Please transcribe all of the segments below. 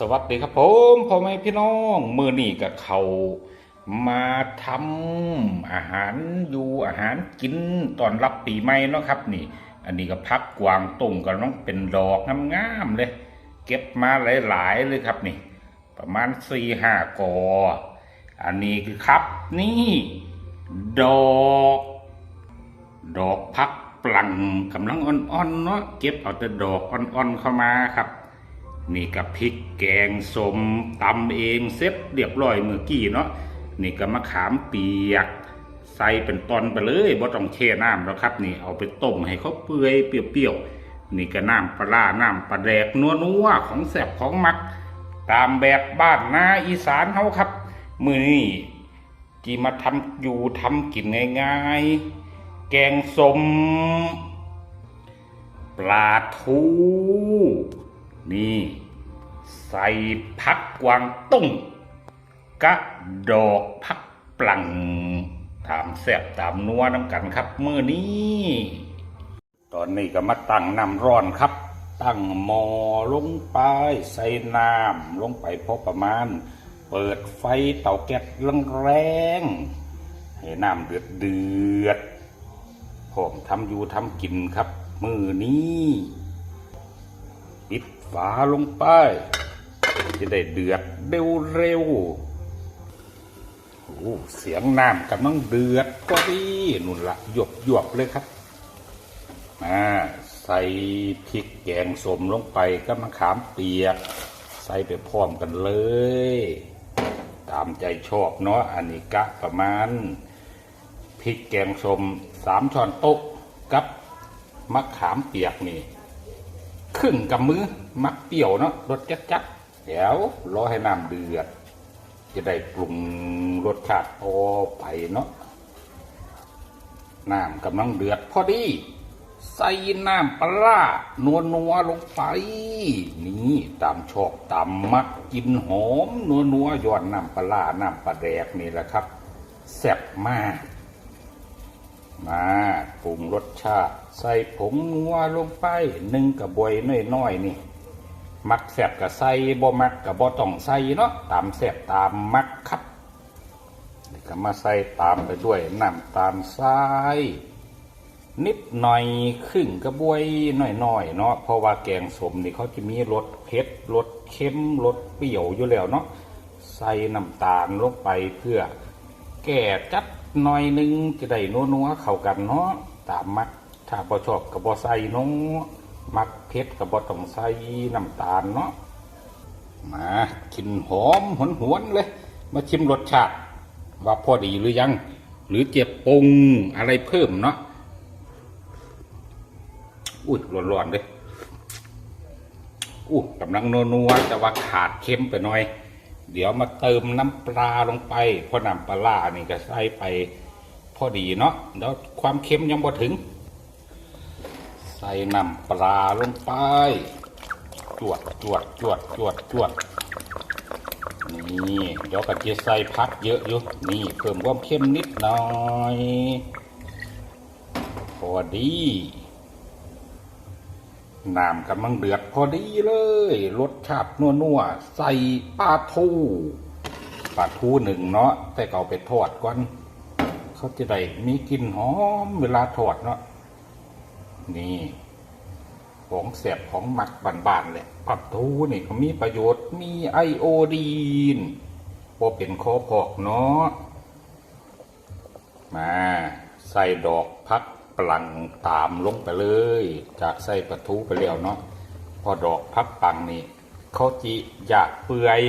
สวัสดีครับผมพ่อแม่พี่น้องมือนี่กับเขามาทำอาหารอยู่อาหารกินตอนรับปีใหม่เนาะครับ นี่ อันนี้ก็พักกวางตุ่งก็ต้องเป็นดอกงามๆเลย เก็บมาหลาย ๆ เลยครับนี่ ประมาณสี่ห้ากอ อันนี้คือครับ นี่ ดอก ดอกพักปลังกำลังอ่อนๆเนาะเก็บเอาแต่ดอกอ่อนๆเข้ามาครับ นี่กับพริกแกงสมตำเองเซ็ตเรียบร้อยเมื่อกี้เนาะนี่ก็มะขามเปียก ใส่เป็นตอนไปเลยบ่ต้องแช่น้ำแล้วครับ นี่เอาไปต้มให้เขาเปื่อยเปรี้ยวๆนี่ก็น้ำปลาน้ำปลาแดกนัวๆของแสบของมัก ตามแบบบ้านนาอีสานเขาครับ มือนี่ที่มาทำอยู่ทำกินง่ายๆ แกงสมปลาทู นี่ ใส่พักกวางตุ้งกะดอกพักปลังตามแซบตามนัวน้ำกันครับมือนี้ ตอนนี้ก็มาตั้งน้ำร้อนครับ ตั้งหม้อลงไปใส่น้ำลงไปพอประมาณ เปิดไฟเตาแก๊สแรงๆให้น้ำเดือดเดือดผมทำอยู่ทำกินครับ มือนี้ ปิดฝาลงไป จะได้เดือดเร็วเร็วๆโอ้เสียงน้ำกำลังเดือดก็ดีนุ่นละหยบหยบเลยครับมาใส่พริกแกงสมลงไปก็มะขามเปียก ใส่ไปพร้อมกันเลย ตามใจชอบเนาะอันนี้กะประมาณพริกแกงสมสามช้อนโต๊ะกับมะขามเปียกนี่ ครึ่งกับมือมักเปรี้ยวเนาะรสจัดจัดๆเดี๋ยวรอให้น้ำเดือด จะได้ปรุงรสชาติพอไปเนาะน้ำกำลังเดือดพอดี ใส่น้ำปลานัวนัวลงไป นี่ตามชอบตามมักกินหอม นัวนัวย้อนน้ำปลาร้าน้ำปลาแดกนี่แหละครับแซ่บมาก มาปรุงรสชาติ ใส่ผงนัวลงไปหนึ่งกระบวยน้อยๆนี่ มักแสบกับใส่บ่มักกับบ่ต้องใส่เนาะตามแสบตามมักครับก็มาใส่ตามไปด้วยน้ำตาลทรายนิดหน่อยครึ่งกระบวยน้อยๆเนาะเพราะว่าแกงสมนี่เขาจะมีรสเผ็ดรสเค็มรสเปรี้ยวอยู่แล้วเนาะใส่น้ำตาลลงไปเพื่อแก่จัด หน่อยหนึงจะได้นัวๆเข้ากันเนาะตามมักถ้าบ่ชอบก็บ่ใส่เนาะมักเผ็ดก็บ่ต้องใส่น้ำตาลเนาะมากินหอมหวนหวนๆเลย มาชิมรสชาติ ว่าพอดีหรือยัง หรือเจ็บปรุงอะไรเพิ่มเนาะอุ้ยร้อนๆเลยอู้กำลังนัวๆแต่ว่าขาดเค็มไปหน่อย เดี๋ยวมาเติมน้ำปลาลงไปเพราะน้ำปลานี่ก็ใส่ไปพอดีเนาะแล้วความเค็มยังบ่ถึง ใส่น้ำปลาลงไป จวดจวดจวดจวดจวดนี่เดี๋ยวกะจะใส่พักเยอะอยู่นี่เพิ่มความเข้มนิดหน่อย พอดี น้ำกำลังเดือดพอดีเลย รสชาตินัวๆ ใส่ปลาทูปลาทูหนึ่งเนาะแต่ก็เอาไปทอดก่อน เขาจะได้มีกลิ่นหอมเวลาทอดเนาะนี่ของแสบของหมักบานๆเลยปลาทูนี่เขามีประโยชน์มีไอโอดีนพอเป็นคอพอกเนาะมาใส่ดอกพัก ปลังตามลงไปเลย จากใส่ปลาทูไปแล้วเนาะพอดอกพักปังนี่เขาจีอยากเปื่อย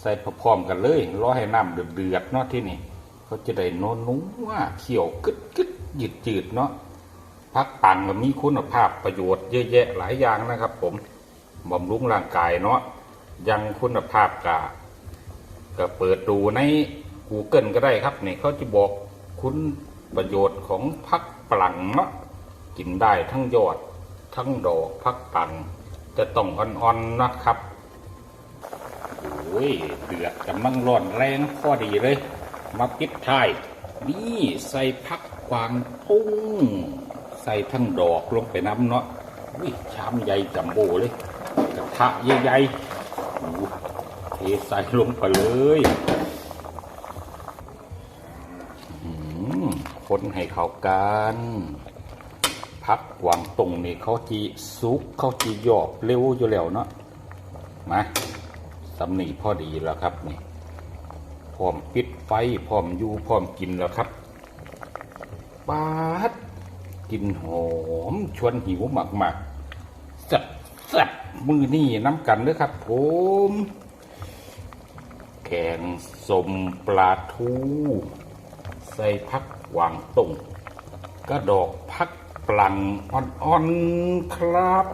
ใส่พร้อมกันเลยรอให้น้ำเดือดๆเนาะที่นี่เขาจะได้นวนุ่ว่าเขียวกึดกึดหยืดจืดเนาะพักปังมีคุณภาพประโยชน์เยอะแยะหลายอย่างนะครับ ผมบำรุงร่างกายเนาะยังคุณภาพกะก็เปิดดูใน Google ก็ได้ครับนี่เขาจะบอกคุณประโยชน์ของพัก ปลังเนาะกินได้ทั้งยอด ทั้งดอกพักปังจะต้องอ่อนๆนะครับโอ้ยเดือดกำลังร้อนแรงพอดีเลย มาปิดท้าย นี่ใส่พักกวางตุ้ง ใส่ทั้งดอกลงไปน้ำเนาะอุ้ยชามใหญ่จัมโบ้เลยกระทะใหญ่ๆเทใส่ลงไปเลยอืม คนให้เข้ากันพักกวางตรงนี่เขาจีซุกเขาจีหยอบเร็วอยู่แล้วเนาะมาสำนีพอดีแล้วครับนี่พร้อมปิดไฟพร้อมอยู่พร้อมกินแล้วครับปาดกินหอมชวนหิวมากๆสับสับมือนี่น้ำกันเลยครับผมแกงสมปลาทู ใส่พัก วางตงกระดอกพักปลังอ่อนๆครับ